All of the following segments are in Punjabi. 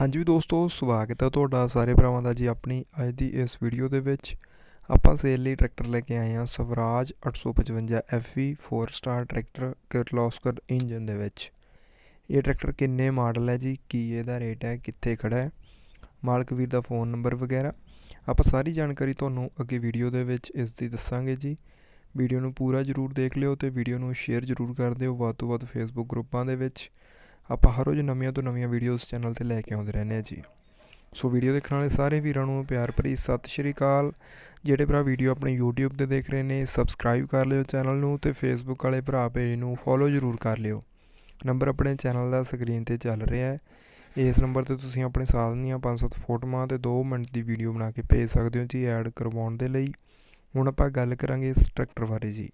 ਹਾਂਜੀ ਦੋਸਤੋ, ਸਵਾਗਤ ਹੈ ਤੁਹਾਡਾ ਸਾਰੇ ਭਰਾਵਾਂ ਦਾ ਜੀ ਆਪਣੀ ਅੱਜ ਦੀ ਇਸ ਵੀਡੀਓ ਦੇ ਵਿੱਚ। ਆਪਾਂ ਸੇਲ ਲਈ ਟਰੈਕਟਰ ਲੈ ਕੇ ਆਏ ਹਾਂ Swaraj 855 FE 4 star tractor Kirloskar engine ਦੇ ਵਿੱਚ। ਇਹ ਟਰੈਕਟਰ ਕਿੰਨੇ ਮਾਡਲ ਹੈ ਜੀ? ਕੀ ਇਹਦਾ ਰੇਟ ਹੈ? ਕਿੱਥੇ ਖੜਾ ਹੈ? ਮਾਲਕ ਵੀਰ ਦਾ ਫੋਨ ਨੰਬਰ ਵਗੈਰਾ। ਆਪਾਂ ਸਾਰੀ ਜਾਣਕਾਰੀ ਤੁਹਾਨੂੰ ਅੱਗੇ ਵੀਡੀਓ ਦੇ ਵਿੱਚ ਇਸ ਦੀ ਦੱਸਾਂਗੇ ਜੀ। ਵੀਡੀਓ ਨੂੰ ਪੂਰਾ ਜ਼ਰੂਰ ਦੇਖ ਲਿਓ ਤੇ ਵੀਡੀਓ ਨੂੰ ਸ਼ੇਅਰ ਜ਼ਰੂਰ ਕਰ ਦਿਓ। ਵੱਧ ਤੋਂ ਵੱਧ ਫੇਸਬੁੱਕ ਗਰੁੱਪਾਂ ਦੇ ਵਿੱਚ। ਆਪਾਂ ਹਰ ਰੋਜ਼ ਨਵੀਆਂ ਤੋਂ ਨਵੀਆਂ ਵੀਡੀਓਜ਼ ਚੈਨਲ ਤੇ ਲੈ ਕੇ ਆਉਂਦੇ ਰਹਿੰਦੇ ਆ ਜੀ। ਸੋ ਵੀਡੀਓ ਦੇਖਣ ਵਾਲੇ ਸਾਰੇ ਵੀਰਾਂ ਨੂੰ ਪਿਆਰ ਭਰੀ ਸਤਿ ਸ਼੍ਰੀ ਅਕਾਲ। ਜਿਹੜੇ ਭਰਾ ਵੀਡੀਓ ਆਪਣੇ YouTube ਤੇ ਦੇਖ ਰਹੇ ਨੇ ਸਬਸਕ੍ਰਾਈਬ ਕਰ ਲਿਓ ਚੈਨਲ ਨੂੰ ਤੇ Facebook ਵਾਲੇ ਭਰਾ ਪੇਜ ਨੂੰ ਫੋਲੋ ਜ਼ਰੂਰ ਕਰ ਲਿਓ। ਨੰਬਰ ਆਪਣੇ ਚੈਨਲ ਦਾ ਸਕਰੀਨ ਤੇ ਚੱਲ ਰਿਹਾ ਹੈ। ਇਸ ਨੰਬਰ ਤੇ ਤੁਸੀਂ ਆਪਣੇ ਸਾਧਨ ਦੀਆਂ 5-7 ਫੋਟੋਆਂ ਤੇ 2 ਮਿੰਟ ਦੀ ਵੀਡੀਓ ਬਣਾ ਕੇ ਭੇਜ ਸਕਦੇ ਹੋ ਜੀ ਐਡ ਕਰਵਾਉਣ ਦੇ ਲਈ। ਹੁਣ ਆਪਾਂ ਗੱਲ ਕਰਾਂਗੇ ਇਸ ਟਰੈਕਟਰ ਬਾਰੇ ਜੀ।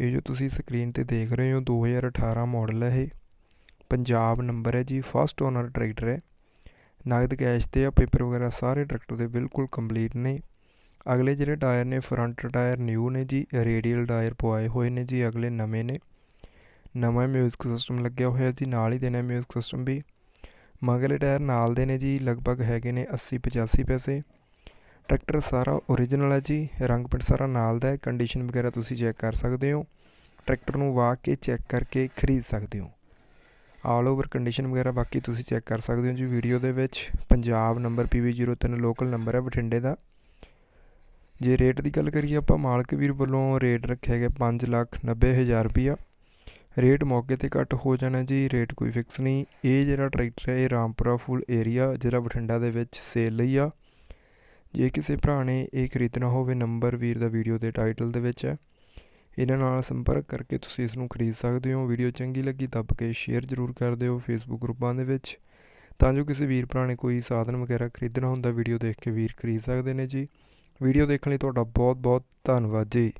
ਇਹ ਜੋ ਤੁਸੀਂ ਸਕਰੀਨ ਤੇ ਦੇਖ ਰਹੇ ਹੋ 2018 ਮਾਡਲ ਹੈ ਇਹ। ਪੰਜਾਬ ਨੰਬਰ ਹੈ ਜੀ ਫਸਟ ਓਨਰ ਟਰੈਕਟਰ ਹੈ। ਨਗਦ ਕੈਸ਼ ਤੇ ਆ ਪੇਪਰ ਵਗੈਰਾ ਸਾਰੇ ਟਰੈਕਟਰ ਦੇ ਬਿਲਕੁਲ ਕੰਪਲੀਟ ਨੇ। ਅਗਲੇ ਜਿਹੜੇ ਟਾਇਰ ਨੇ ਫਰੰਟ ਟਾਇਰ ਨਿਊ ਨੇ ਜੀ ਰੇਡੀਅਲ ਟਾਇਰ ਪਵਾਏ ਹੋਏ ਨੇ ਜੀ, ਅਗਲੇ ਨਵੇਂ ਨੇ। ਨਵਾਂ ਮਿਊਜ਼ਿਕ ਸਿਸਟਮ ਲੱਗਿਆ ਹੋਇਆ ਜੀ, ਨਾਲ ਹੀ ਦੇਣਾ ਮਿਊਜ਼ਿਕ ਸਿਸਟਮ ਵੀ। ਮਗਲੇ ਟਾਇਰ ਨਾਲ ਦੇ ਨੇ ਜੀ, ਲਗਭਗ ਹੈਗੇ ਨੇ 80 85 ਪੈਸੇ। ਟਰੈਕਟਰ ਸਾਰਾ ਓਰੀਜਨਲ ਹੈ ਜੀ, ਰੰਗ ਪਿੰਡ ਸਾਰਾ ਨਾਲ ਦਾ ਹੈ ਕੰਡੀਸ਼ਨ ਵਗੈਰਾ ਤੁਸੀਂ ਚੈੱਕ ਕਰ ਸਕਦੇ ਹੋ। ਟਰੈਕਟਰ ਨੂੰ ਵਾਕ ਕੇ ਚੈੱਕ ਕਰਕੇ ਖਰੀਦ ਸਕਦੇ ਹੋ। ਆਲ ਓਵਰ ਕੰਡੀਸ਼ਨ ਵਗੈਰਾ ਬਾਕੀ ਤੁਸੀਂ ਚੈੱਕ ਕਰ ਸਕਦੇ ਹੋ ਜੀ ਵੀਡੀਓ ਦੇ ਵਿੱਚ। Punjab number PV03 local number ਹੈ ਬਠਿੰਡੇ ਦਾ। ਜੇ ਰੇਟ ਦੀ ਗੱਲ ਕਰੀਏ ਆਪਾਂ ਮਾਲਕ ਵੀਰ ਵੱਲੋਂ ਰੇਟ ਰੱਖਿਆ ਗਿਆ 5 ਲੱਖ 90 ਹਜ਼ਾਰ ਰੁਪਈਆ। ਰੇਟ ਮੌਕੇ ਤੇ ਘੱਟ ਹੋ ਜਾਣਾ ਜੀ ਰੇਟ ਕੋਈ ਫਿਕਸ ਨਹੀਂ। ਇਹ ਜਿਹੜਾ ਟਰੈਕਟਰ ਹੈ, ਇਹ ਰਾਮਪੁਰਾ ਫੁੱਲ ਏਰੀਆ ਜਿਹੜਾ ਬਠਿੰਡਾ ਦੇ ਵਿੱਚ ਸੇਲ ਲਈ ਆ। ਜੇ ਕਿਸੇ ਭਰਾ ਨੇ ਇਹ ਖਰੀਦਣਾ ਹੋਵੇ ਨੰਬਰ ਵੀਰ ਦਾ ਵੀਡੀਓ ਦੇ ਟਾਈਟਲ ਦੇ ਵਿੱਚ ਹੈ। ਇਹਨਾਂ ਨਾਲ ਸੰਪਰਕ ਕਰਕੇ ਤੁਸੀਂ ਇਸ ਨੂੰ ਖਰੀਦ ਸਕਦੇ ਹੋ। ਵੀਡੀਓ ਚੰਗੀ ਲੱਗੀ ਦੱਬ ਕੇ ਸ਼ੇਅਰ ਜ਼ਰੂਰ ਕਰ ਦਿਓ ਫੇਸਬੁੱਕ ਗਰੁੱਪਾਂ ਦੇ ਵਿੱਚ। ਤਾਂ ਜੋ ਕਿਸੇ ਵੀਰ ਭਰਾ ਨੇ ਕੋਈ ਸਾਧਨ ਵਗੈਰਾ ਖਰੀਦਣਾ ਹੁੰਦਾ, ਵੀਡੀਓ ਦੇਖ ਕੇ ਵੀਰ ਖਰੀਦ ਸਕਦੇ ਨੇ ਜੀ। ਵੀਡੀਓ ਦੇਖਣ ਲਈ ਤੁਹਾਡਾ ਬਹੁਤ ਬਹੁਤ ਧੰਨਵਾਦ ਜੀ।